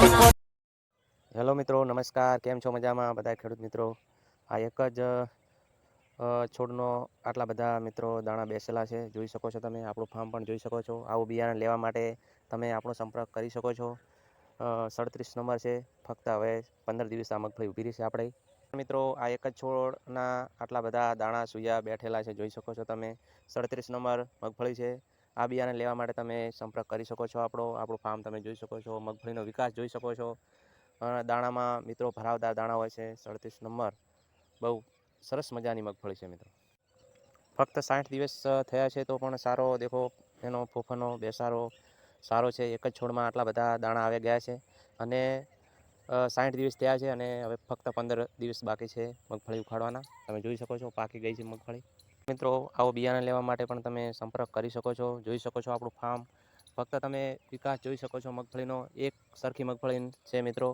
મિત્રો, નમસ્કાર. કેમ છો મજામાં બધા ખેડૂત મિત્રો? આ એક જ છોડનો આટલા બધા મિત્રો દાણા બેસેલા છે. જોઈ શકો છો તમે, આપણું ફાર્મ પણ જોઈ શકો છો. આવું બિયારણ લેવા માટે તમે આપણો સંપર્ક કરી શકો છો. સડત્રીસ નંબર છે. ફક્ત હવે પંદર દિવસ આ મગફળી ઊભી રહી છે આપણે. મિત્રો, આ એક જ છોડના આટલા બધા દાણા સુયા બેઠેલા છે. જોઈ શકો છો તમે. સડત્રીસ નંબર મગફળી છે. આ બિયારણ લેવા માટે તમે સંપર્ક કરી શકો છો આપણો. આપણું ફાર્મ તમે જોઈ શકો છો, મગફળીનો વિકાસ જોઈ શકો છો. દાણામાં મિત્રો ભરાવદાર દાણા હોય છે, સડત્રીસ નંબર. બહુ સરસ મજાની મગફળી છે મિત્રો. ફક્ત સાઠ દિવસ થયા છે તો પણ સારો દેખો, એનો ફૂફનો બેસારો સારો છે. એક જ છોડમાં આટલા બધા દાણા આવી ગયા છે અને સાઠ દિવસ થયા છે અને હવે ફક્ત પંદર દિવસ બાકી છે મગફળી ઉખાડવાના. તમે જોઈ શકો છો, પાકી ગઈ છે મગફળી. મિત્રો, આવો બિયારણ લેવા માટે પણ તમે સંપર્ક કરી શકો છો, જોઈ શકો છો આપણું ફાર્મ ફક્ત તમે વિકાસ જોઈ શકો છો મગફળીનો. એક સરખી મગફળી છે મિત્રો.